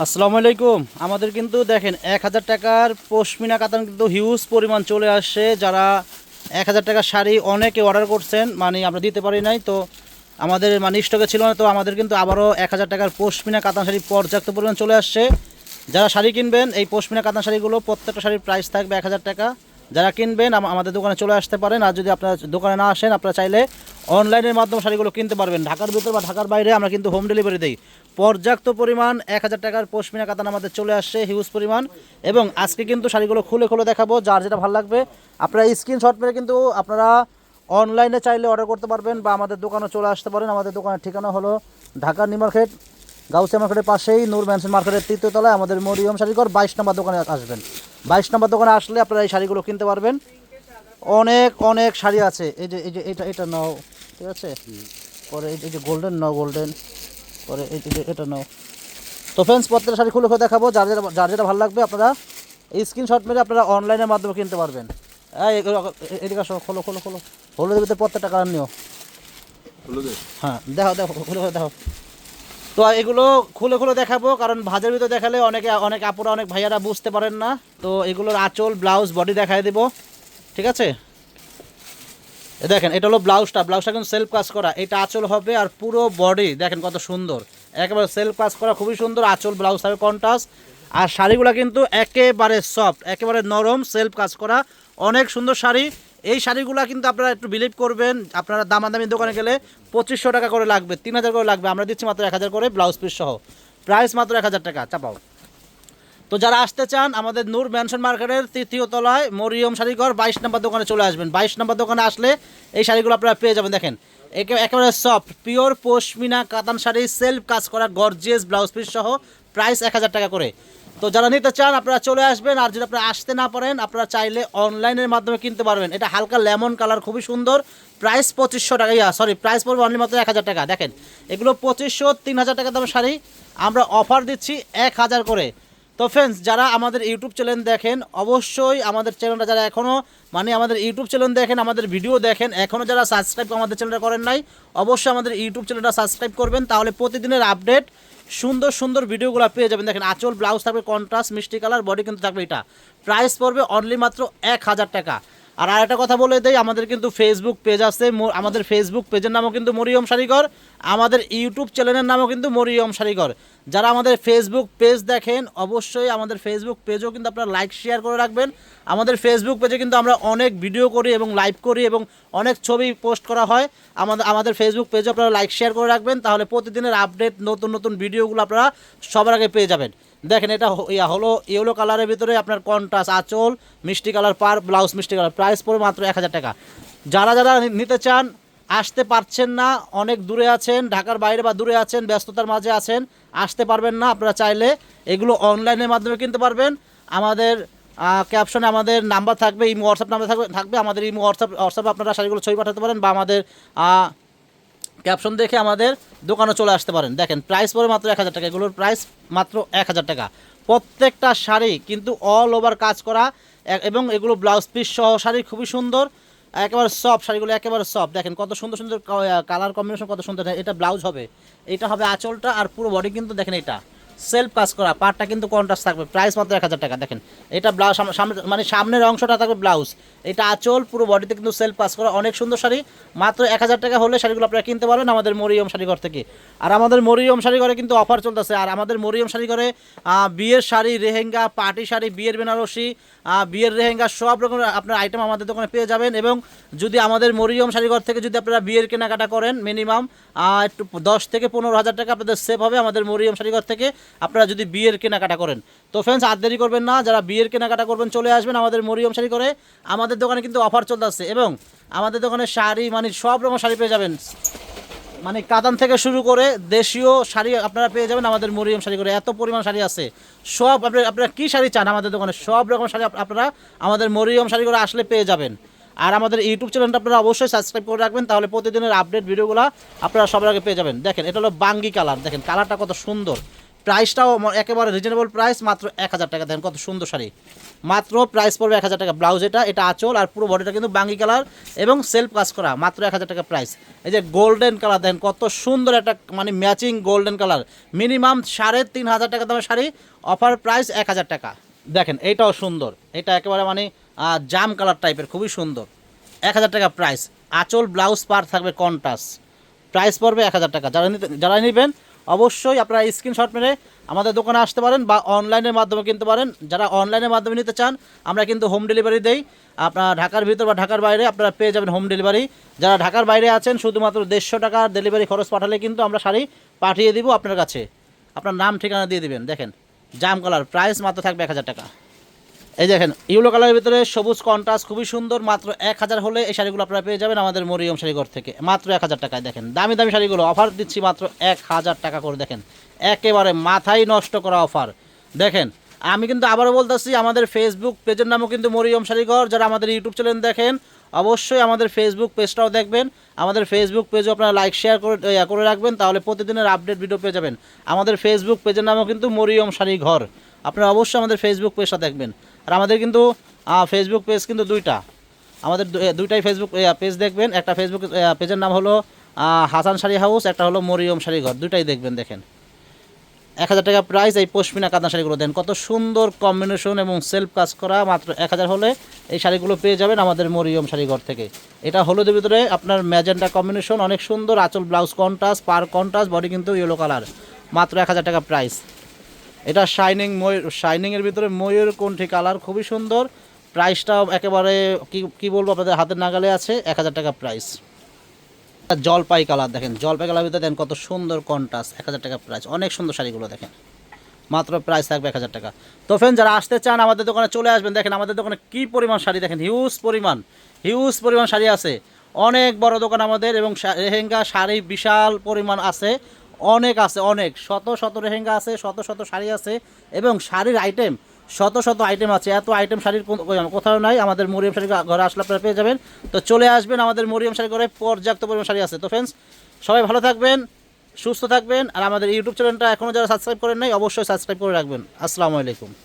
আসসালামু আলাইকুম। আমাদের কিন্তু দেখেন, এক হাজার টাকার পশমিনা কাতান কিন্তু হিউজ পরিমাণ চলে আসছে। যারা এক হাজার টাকার শাড়ি অনেকে অর্ডার করছেন মানে আমরা দিতে পারি নাই, তো আমাদের মানে স্টকে ছিল না, তো আমাদের কিন্তু আবারও এক হাজার টাকার পশমিনা কাতান শাড়ি পর্যাপ্ত পরিমাণ চলে আসছে। যারা শাড়ি কিনবেন, এই পশমিনা কাতান শাড়িগুলো প্রত্যেকটা শাড়ির প্রাইস থাকবে এক হাজার টাকা। যারা কিনবেন আমাদের দোকানে চলে আসতে পারেন। আর যদি আপনারা দোকানে না আসেন, আপনারা চাইলে অনলাইনের মাধ্যমে শাড়িগুলো কিনতে পারবেন। ঢাকার ভিতরে বা ঢাকার বাইরে আমরা কিন্তু হোম ডেলিভারি দিই। পর্যাপ্ত পরিমাণ এক হাজার টাকার পশমিনা কাতান আমাদের চলে আসছে হিউজ পরিমাণ। এবং আজকে কিন্তু শাড়িগুলো খুলে খুলে দেখাবো, যার যেটা ভালো লাগবে। আপনারা স্ক্রিনশট মেরে কিন্তু আপনারা অনলাইনে চাইলে অর্ডার করতে পারবেন বা আমাদের দোকানে চলে আসতে পারেন। আমাদের দোকানের ঠিকানা হলো ঢাকা নিউ মার্কেট, গাউসিয়া মার্কেটের পাশেই, নূর ম্যানসন মার্কেটের তৃতীয় তলায়। আমাদের মরিয়ম শাড়িঘর বাইশ নম্বর দোকানে আসবেন। বাইশ নম্বর দোকানে আসলে আপনারা এই শাড়িগুলো কিনতে পারবেন। অনেক অনেক শাড়ি আছে। এই যে এই যে এটা এটা নাও ঠিক আছে? পরে এই যে- গোল্ডেন নাও গোল্ডেন পরে এই যে এটা নাও। তো ফ্রেন্ডস প্রত্যেকটা শাড়ি খুলে খুলে দেখাবো। যার যেটা যার যেটা ভালো লাগবে আপনারা এই স্ক্রিনশট মেরে আপনারা অনলাইনের মাধ্যমে কিনতে পারবেন। এ- এদিকে আসো খোলো খোলো খোলো। হলুদের ভিতরে প্রত্যেকটা কালার নিও। হ্যাঁ দেখো দেখো খুলে খুলে দেখো তো এগুলো খুলে খুলে দেখাবো, কারণ ভাজের ভিতরে দেখালে অনেকে, অনেক আপুরা, অনেক ভাইয়ারা বুঝতে পারেন না। তো এগুলোর আঁচল, ব্লাউজ, বডি দেখায় দেবো। ঠিক আছে? দেখেন, এটা হলো ব্লাউজটা। ব্লাউজটা কিন্তু সেলফ কাজ করা। এটা আঁচল হবে আর পুরো বডি, দেখেন কত সুন্দর। একেবারে সেলফ কাজ করা, খুবই সুন্দর আঁচল, ব্লাউজ হবে কন্ট্রাস্ট আর শাড়িগুলো কিন্তু একেবারে সফট একেবারে নরম সেলফ কাজ করা। অনেক সুন্দর শাড়ি। এই শাড়িগুলো কিন্তু আপনারা একটু বিলিভ করবেন, আপনারা দামাদামি দোকানে গেলে পঁচিশশো টাকা করে লাগবে, তিন হাজার করে লাগবে, আমরা দিচ্ছি মাত্র এক হাজার করে ব্লাউজ পিস সহ। প্রাইস মাত্র এক হাজার টাকা, চাপাও। তো যারা আসতে চান, আমাদের নূর ম্যানশন মার্কেটের তৃতীয় তলায় মরিয়ম শাড়িঘর বাইশ নম্বর দোকানে চলে আসবেন। বাইশ নম্বর দোকানে আসলে এই শাড়িগুলো আপনারা পেয়ে যাবেন, দেখেন। একে একেবারে সফট পিওর পশমিনা কাতান শাড়ি সেলফ কাজ করা গর্জিয়াস ব্লাউজ পিস সহ প্রাইস এক হাজার টাকা করে। তো যারা নিতে চান, আপনারা চলে আসবেন, আর যদি আপনারা আসতে না পারেন, আপনারা চাইলে অনলাইনের মাধ্যমে কিনতে পারবেন। এটা হালকা লেমন কালার, খুবই সুন্দর। প্রাইস পঁচিশশো টাকা, ইয়া, সরি, প্রাইস পড়বে অনলি মাত্র এক হাজার টাকা। দেখেন, এগুলো পঁচিশশো, তিন হাজার টাকা দামের শাড়ি। আমরা অফার দিচ্ছি এক হাজার করে। তো ফ্রেন্ডস যারা আমাদের ইউটিউব চ্যানেল দেখেন, অবশ্যই আমাদের চ্যানেলটা যারা এখনও মানে আমাদের ইউটিউব চ্যানেল দেখেন, আমাদের ভিডিও দেখেন এখনও যারা সাবস্ক্রাইব আমাদের চ্যানেলটা করেন নাই, অবশ্যই আমাদের ইউটিউব চ্যানেলটা সাবস্ক্রাইব করবেন, তাহলে প্রতিদিনের আপডেট সুন্দর সুন্দর ভিডিওগুলো পেয়ে যাবেন। দেখেন, আঁচল, ব্লাউজ থাকবে কন্ট্রাস্ট মিষ্টি কালার বডি কিন্তু থাকবে এটা। প্রাইস পড়বে অনলি মাত্র এক হাজার টাকা। আর আরেকটা কথা বলে দেই, আমাদের কিন্তু ফেসবুক পেজ আছে আমাদের ফেসবুক পেজের নামও কিন্তু মরিয়ম শাড়িঘর আমাদের ইউটিউব চ্যানেলের নামও কিন্তু মরিয়ম শাড়িঘর যারা আমাদের ফেসবুক পেজ দেখেন, অবশ্যই আমাদের ফেসবুক পেজও কিন্তু আপনারা লাইক শেয়ার করে রাখবেন। আমাদের ফেসবুক পেজে কিন্তু আমরা অনেক ভিডিও করি এবং লাইভ করি এবং অনেক ছবি পোস্ট করা হয়। আমাদের আমাদের ফেসবুক পেজে আপনারা লাইক শেয়ার করে রাখবেন, তাহলে প্রতিদিনের আপডেট নতুন নতুন ভিডিওগুলো আপনারা সবার আগে পেয়ে যাবেন। দেখেন এটা ইয়া হলো ইয়েলো কালারের ভিতরে আপনার কন্ট্রাস্ট আঁচল, মিষ্টি কালার পার ব্লাউজ মিষ্টি কালার প্রাইস পড়ে মাত্র এক হাজার টাকা। যারা যারা নিতে চান, আসতে পারছেন না, অনেক দূরে আছেন, ঢাকার বাইরে বা দূরে আছেন, ব্যস্ততার মাঝে আছেন, আসতে পারবেন না আপনারা চাইলে। এগুলো অনলাইনের মাধ্যমে কিনতে পারবেন। আমাদের ক্যাপশনে আমাদের নাম্বার থাকবে, ইমো হোয়াটসঅ্যাপ নাম্বার থাকবে থাকবে আমাদের ইমো হোয়াটসঅ্যাপ হোয়াটসঅ্যাপে আপনারা শাড়িগুলো ছবি পাঠাতে পারেন বা আমাদের ক্যাপশন দেখে আমাদের দোকানে চলে আসতে পারেন। দেখেন প্রাইস পরে মাত্র এক হাজার টাকা। এগুলোর প্রাইস মাত্র এক হাজার টাকা। প্রত্যেকটা শাড়ি কিন্তু অল ওভার কাজ করা এবং এগুলো ব্লাউজ পিস সহ শাড়ি খুবই সুন্দর। একেবারে সফট শাড়িগুলো একেবারে সফট দেখেন, কত সুন্দর সুন্দর কালার কম্বিনেশন কত সুন্দর। এটা ব্লাউজ হবে। এটা হবে আঁচলটা আর পুরো বডি কিন্তু দেখেন এটা। সেলফ কাজ করা পার্টটা কিন্তু কন্ট্রাস্ট থাকবে। প্রাইস মাত্র এক হাজার টাকা, দেখেন। এটা ব্লাউজ সামনে মানে সামনের অংশটা থাকবে ব্লাউজ এটা আঁচল, পুরো বডিতে কিন্তু সেলফ কাজ করা, অনেক সুন্দর শাড়ি। মাত্র এক হাজার টাকা হলে শাড়িগুলো আপনারা কিনতে পারবেন আমাদের মরিয়ম শাড়িঘর থেকে। আর আমাদের মরিয়ম শাড়িঘরে কিন্তু অফার চলতেছে। আর আমাদের মরিয়ম শাড়িঘরে বিয়ের শাড়ি, রেহেঙ্গা, পার্টি শাড়ি, বিয়ের বেনারসি বিয়ের রেহেঙ্গা, সব রকমের আপনার আইটেম আমাদের দোকানে পেয়ে যাবেন। এবং যদি আমাদের মরিয়ম শাড়িঘর থেকে যদি আপনারা বিয়ের কেনাকাটা করেন মিনিমাম একটু দশ থেকে পনেরো হাজার টাকা আপনাদের সেভ হবে আমাদের মরিয়ম শাড়িঘর থেকে। আপনারা যদি বিয়ের কেনাকাটা করেন। তো ফ্রেন্ডস আর দেরি করবেন না, যারা বিয়ের কেনাকাটা করবেন চলে আসবেন আমাদের মরিয়ম শাড়ি করে। আমাদের দোকানে কিন্তু অফার চলতে আসছে এবং আমাদের দোকানে শাড়ি মানে সব রকম শাড়ি পেয়ে যাবেন। মানে কাতান থেকে শুরু করে দেশীয় শাড়ি আপনারা পেয়ে যাবেন আমাদের মরিয়ম শাড়ি করে। এত পরিমাণ শাড়ি আছে। সব আপনারা আপনারা কী শাড়ি চান আমাদের দোকানে? সব রকম শাড়ি আপনারা আমাদের মরিয়ম শাড়ি করে আসলে পেয়ে যাবেন। আর আমাদের ইউটিউব চ্যানেলটা আপনারা অবশ্যই সাবস্ক্রাইব করে রাখবেন, তাহলে প্রতিদিনের আপডেট ভিডিওগুলো আপনারা সবার আগে পেয়ে যাবেন। দেখেন, এটা হলো বাঙ্গি কালার দেখেন কালারটা কত সুন্দর। প্রাইসটাও একেবারে রিজনেবল প্রাইস মাত্র এক হাজার টাকা। দেন কত সুন্দর শাড়ি। মাত্র প্রাইস পড়বে এক হাজার টাকা ব্লাউজ এটা এটা আঁচল, আর পুরো বডিটা কিন্তু বাঙ্গি কালার এবং সেলফ কাজ করা, মাত্র এক হাজার টাকা প্রাইস এই যে গোল্ডেন কালার দেন কত সুন্দর একটা মানে ম্যাচিং গোল্ডেন কালার মিনিমাম সাড়ে তিন হাজার টাকা দামের শাড়ি অফার প্রাইস এক হাজার টাকা। দেখেন এইটাও সুন্দর। এটা একেবারে মানে জাম কালার টাইপের খুবই সুন্দর। এক হাজার টাকা প্রাইস আঁচল ব্লাউজ পার থাকবে কন্টাস প্রাইস পড়বে এক হাজার টাকা। যারা যারা নেবেন অবশ্যই আপনারা স্ক্রিনশট মেরে আমাদের দোকানে আসতে পারেন বা অনলাইনের মাধ্যমে কিনতে পারেন। যারা অনলাইনের মাধ্যমে নিতে চান, আমরা কিন্তু হোম ডেলিভারি দেই। আপনার ঢাকার ভিতর বা ঢাকার বাইরে আপনারা পেয়ে যাবেন হোম ডেলিভারি যারা ঢাকার বাইরে আছেন, শুধুমাত্র দেড়শো টাকার ডেলিভারি খরচ পাঠালে কিন্তু আমরা শাড়ি পাঠিয়ে দিব আপনার কাছে। আপনার নাম, ঠিকানা দিয়ে দিবেন। দেখেন জাম কালার প্রাইস মাত্র থাকবে এক হাজার টাকা। এই দেখেন ইউলো কালারের ভিতরে সবুজ কন্ট্রাস্ট খুবই সুন্দর, মাত্র এক হাজার হলে এই শাড়িগুলো আপনারা পেয়ে যাবেন আমাদের মরিয়ম শাড়িঘর থেকে। মাত্র এক হাজার টাকায় দেখেন, দামি দামি শাড়িগুলো, অফার দিচ্ছি মাত্র এক হাজার টাকা করে দেখেন। একেবারে মাথায় নষ্ট করা অফার। দেখেন, আমি কিন্তু আবারও বলতেছি, আমাদের ফেসবুক পেজের নামও কিন্তু মরিয়ম শাড়িঘর যারা আমাদের ইউটিউব চ্যানেল দেখেন, অবশ্যই আমাদের ফেসবুক পেজটাও দেখবেন। আমাদের ফেসবুক পেজও আপনারা লাইক শেয়ার করে করে রাখবেন, তাহলে প্রতিদিনের আপডেট ভিডিও পেয়ে যাবেন। আমাদের ফেসবুক পেজের নামও কিন্তু মরিয়ম শাড়ি ঘর। আপনারা অবশ্যই আমাদের ফেসবুক পেজটা দেখবেন। আর আমাদের কিন্তু ফেসবুক পেজ কিন্তু দুইটা। আমাদের দুইটাই ফেসবুক পেজ দেখবেন। একটা ফেসবুক পেজের নাম হলো হাসান শাড়ি হাউস একটা হলো মরিয়ম শাড়ি ঘর। দুইটাই দেখবেন, দেখেন। এক হাজার টাকা প্রাইস এই পশমিনা কাতান শাড়িগুলো দেন। কত সুন্দর কম্বিনেশন এবং সেলফ কাজ করা, মাত্র এক হাজার হলে এই শাড়িগুলো পেয়ে যাবেন আমাদের মরিয়ম শাড়িঘর থেকে। এটা হলুদের ভিতরে আপনার ম্যাজেন্টা কম্বিনেশন অনেক সুন্দর আঁচল ব্লাউজ কন্ট্রাস্ট পার কন্ট্রাস্ট বডি কিন্তু ইয়েলো কালার মাত্র এক হাজার টাকা প্রাইস এটা শাইনিং ময়ূর শাইনিংয়ের ভিতরে ময়ূর কোনটি কালার খুবই সুন্দর। প্রাইসটাও একেবারে কি কি বলব আপনাদের, হাতের নাগালে আছে, এক হাজার টাকা প্রাইস জলপাই কালার দেখেন, জলপাই কালার ভিতরে দেন কত সুন্দর কন্টাস এক হাজার টাকা প্রাইস অনেক সুন্দর শাড়িগুলো দেখেন। মাত্র প্রাইস থাকবে এক হাজার টাকা। তো ফ্রেন্ড যারা আসতে চান আমাদের দোকানে চলে আসবেন, দেখেন আমাদের দোকানে কি পরিমাণ শাড়ি দেখেন হিউজ পরিমাণ হিউজ পরিমাণ শাড়ি আছে। অনেক বড় দোকান আমাদের এবং লেহেঙ্গা শাড়ি বিশাল পরিমাণ আছে। অনেক আছে, অনেক। শত শত রেহেঙ্গা আছে, শত শত শাড়ি আছে এবং শাড়ির আইটেম শত শত আইটেম আছে। এত আইটেম শাড়ির কোথাও নাই, আমাদের মরিয়াম শাড়ি ঘরে আসলে আপনারা পেয়ে যাবেন। তো চলে আসবেন আমাদের মরিয়াম শাড়ি ঘরে, পর্যাপ্ত পরিমাণ শাড়ি আছে। তো ফ্রেন্ডস সবাই ভালো থাকবেন, সুস্থ থাকবেন, আর আমাদের ইউটিউব চ্যানেলটা এখনও যারা সাবস্ক্রাইব করেন নাই, অবশ্যই সাবস্ক্রাইব করে রাখবেন। আসসালামু আলাইকুম।